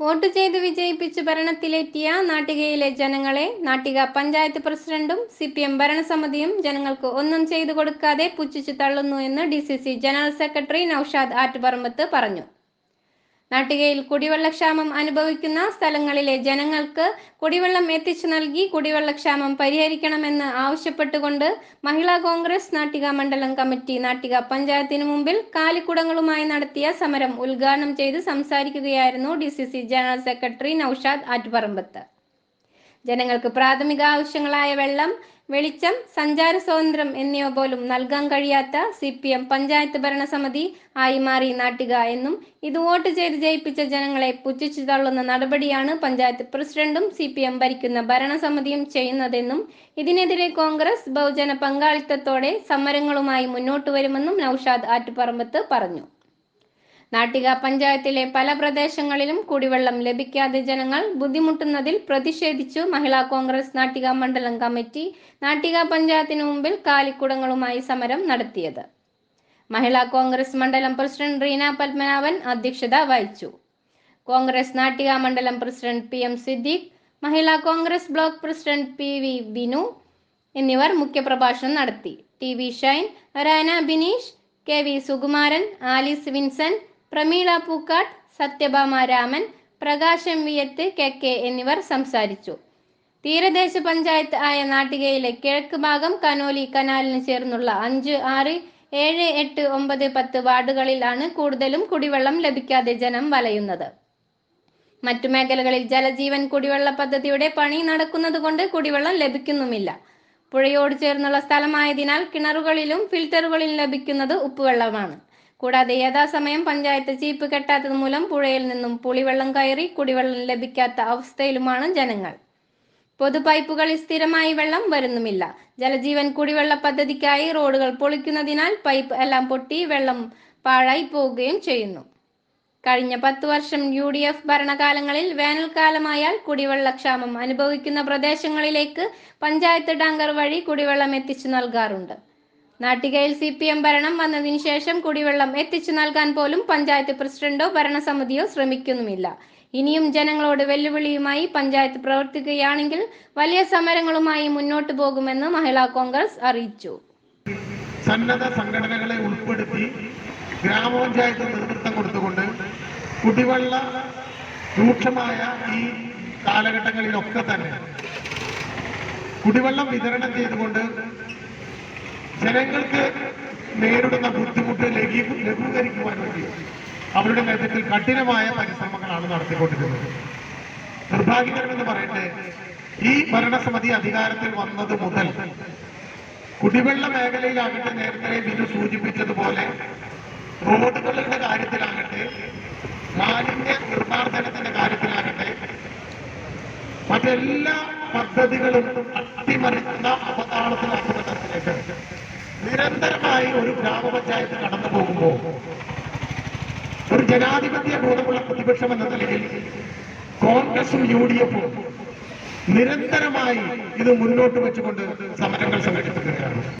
Vote ചെയ്ത് വിജയിപ്പിച്ച് ഭരണത്തിലെത്തിയ നാട്ടികയിലെ ജനങ്ങളെ നാട്ടിക പഞ്ചായത്ത് പ്രസിഡന്റും സി പി എം ഭരണസമിതിയും ജനങ്ങൾക്ക് ഒന്നും ചെയ്തു കൊടുക്കാതെ പുച്ഛിച്ചു തള്ളുന്നു എന്ന് D C C general secretary Naushad Attuparambath പറഞ്ഞു. നാട്ടികയിൽ കുടിവെള്ളക്ഷാമം അനുഭവിക്കുന്ന സ്ഥലങ്ങളിലെ ജനങ്ങൾക്ക് കുടിവെള്ളം എത്തിച്ചു നൽകി കുടിവെള്ളക്ഷാമം പരിഹരിക്കണമെന്ന് ആവശ്യപ്പെട്ടുകൊണ്ട് മഹിളാ കോൺഗ്രസ് നാട്ടിക മണ്ഡലം കമ്മിറ്റി നാട്ടിക പഞ്ചായത്തിന് മുമ്പിൽ കാലിക്കുടങ്ങളുമായി നടത്തിയ സമരം ഉദ്ഘാടനം ചെയ്ത് സംസാരിക്കുകയായിരുന്നു D general secretary Naushad Attuparambath. ജനങ്ങൾക്ക് പ്രാഥമിക ആവശ്യങ്ങളായ വെള്ളം വെളിച്ചം സഞ്ചാര സ്വാതന്ത്ര്യം എന്നിവ പോലും നൽകാൻ കഴിയാത്ത സി പി എം പഞ്ചായത്ത് ഭരണസമിതി ആയി മാറി നാട്ടുക എന്നും ഇത് വോട്ട് ചെയ്ത് ജയിപ്പിച്ച ജനങ്ങളെ പുച്ഛിച്ചു തള്ളുന്ന നടപടിയാണ് പഞ്ചായത്ത് പ്രസിഡന്റും സി പി എം ഭരിക്കുന്ന ഭരണസമിതിയും ചെയ്യുന്നതെന്നും ഇതിനെതിരെ കോൺഗ്രസ് ബഹുജന പങ്കാളിത്തത്തോടെ സമരങ്ങളുമായി മുന്നോട്ട് വരുമെന്നും നൌഷാദ് ആറ്റുപറമ്പത്ത് പറഞ്ഞു. നാട്ടിക പഞ്ചായത്തിലെ പല പ്രദേശങ്ങളിലും കുടിവെള്ളം ലഭിക്കാതെ ജനങ്ങൾ ബുദ്ധിമുട്ടുന്നതിൽ പ്രതിഷേധിച്ചു. മഹിളാ കോൺഗ്രസ് നാട്ടിക മണ്ഡലം കമ്മിറ്റി നാട്ടിക പഞ്ചായത്തിന് മുമ്പിൽ കാലിക്കുടങ്ങളുമായി സമരം നടത്തിയത്. മഹിളാ കോൺഗ്രസ് മണ്ഡലം പ്രസിഡന്റ് റീന പത്മനാഭൻ അധ്യക്ഷത വഹിച്ചു. കോൺഗ്രസ് നാട്ടിക മണ്ഡലം president P M Siddique Mahila Congress block president P V Binu എന്നിവർ മുഖ്യപ്രഭാഷണം നടത്തി. T V Shine Rana Bineesh K V Sukumaran Alice Vincent Prameela Pookkat Sathyabhama Raman Prakasam Viyath K K എന്നിവർ സംസാരിച്ചു. തീരദേശ പഞ്ചായത്ത് ആയ നാട്ടികയിലെ കിഴക്ക് ഭാഗം കനോലി കനാലിന് ചേർന്നുള്ള അഞ്ച് ആറ് ഏഴ് എട്ട് ഒമ്പത് പത്ത് വാർഡുകളിലാണ് കൂടുതലും കുടിവെള്ളം ലഭിക്കാതെ ജനം വലയുന്നത്. മറ്റു മേഖലകളിൽ ജലജീവൻ കുടിവെള്ള പദ്ധതിയുടെ പണി നടക്കുന്നത് കൊണ്ട് കുടിവെള്ളം ലഭിക്കുന്നുമില്ല. പുഴയോട് ചേർന്നുള്ള സ്ഥലമായതിനാൽ കിണറുകളിലും ഫിൽറ്ററുകളിലും ലഭിക്കുന്നത് ഉപ്പുവെള്ളമാണ്. കൂടാതെ യഥാസമയം പഞ്ചായത്ത് ചീപ്പ് കെട്ടാത്തത് മൂലം പുഴയിൽ നിന്നും പുളിവെള്ളം കയറി കുടിവെള്ളം ലഭിക്കാത്ത അവസ്ഥയിലുമാണ് ജനങ്ങൾ. പൊതു പൈപ്പുകളിൽ സ്ഥിരമായി വെള്ളം വരുന്നുമില്ല. ജലജീവൻ കുടിവെള്ള പദ്ധതിക്കായി റോഡുകൾ പൊളിക്കുന്നതിനാൽ പൈപ്പ് എല്ലാം പൊട്ടി വെള്ളം പാഴായി പോവുകയും ചെയ്യുന്നു. കഴിഞ്ഞ പത്ത് വർഷം യു ഡി എഫ് ഭരണകാലങ്ങളിൽ വേനൽക്കാലമായാൽ കുടിവെള്ളക്ഷാമം അനുഭവിക്കുന്ന പ്രദേശങ്ങളിലേക്ക് പഞ്ചായത്ത് ടാങ്കർ വഴി കുടിവെള്ളം എത്തിച്ചു നൽകാറുണ്ട്. നാട്ടികയിൽ സി പി എം ഭരണം വന്നതിന് ശേഷം കുടിവെള്ളം എത്തിച്ചു നൽകാൻ പോലും പഞ്ചായത്ത് പ്രസിഡന്റോ ഭരണസമിതിയോ ശ്രമിക്കുന്നുമില്ല. ഇനിയും ജനങ്ങളോട് വെല്ലുവിളിയുമായി പഞ്ചായത്ത് പ്രവർത്തിക്കുകയാണെങ്കിൽ വലിയ സമരങ്ങളുമായി മുന്നോട്ടു പോകുമെന്ന് മഹിളാ കോൺഗ്രസ് അറിയിച്ചു. സന്നദ്ധ സംഘടനകളെ ഉൾപ്പെടുത്തി ഗ്രാമപഞ്ചായത്ത് നേതൃത്വം കൊടുത്തുകൊണ്ട് കുടിവെള്ള രൂക്ഷമായ ഈ കാലഘട്ടങ്ങളിലൊക്കെ തന്നെ കുടിവെള്ളം വിതരണം ചെയ്തുകൊണ്ട് ജനങ്ങൾക്ക് നേരിടുന്ന ബുദ്ധിമുട്ട് ലഘൂ ലഘൂകരിക്കുവാൻ വേണ്ടി അവരുടെ നേതൃത്വത്തിൽ കഠിനമായ പരിശ്രമങ്ങളാണ് നടത്തിക്കൊണ്ടിരുന്നത്. നിർഭാഗ്യകരമെന്ന് പറയട്ടെ ഈ ഭരണസമിതി അധികാരത്തിൽ വന്നത് മുതൽ കുടിവെള്ള മേഖലയിലാകട്ടെ നേരത്തെ ബിജു സൂചിപ്പിച്ചതുപോലെ റോഡുകളുടെ കാര്യത്തിലാകട്ടെ മാലിന്യ നിർമ്മാർജനത്തിന്റെ കാര്യത്തിലാകട്ടെ മറ്റെല്ലാ പദ്ധതികളും അട്ടിമറിക്കുന്ന അവതാളത്തിലാക്കുന്ന അപകടത്തിലേക്ക് നിരന്തരമായി ഒരു ഗ്രാമപഞ്ചായത്ത് കടന്നു പോകുമ്പോൾ ഒരു ജനാധിപത്യ ബോധമുള്ള പ്രതിപക്ഷം എന്ന നിലയിൽ കോൺഗ്രസും യു ഡി എഫും നിരന്തരമായി ഇത് മുന്നോട്ട് വെച്ചുകൊണ്ട് സമരങ്ങൾ സംഘടിപ്പിക്കുകയാണ്.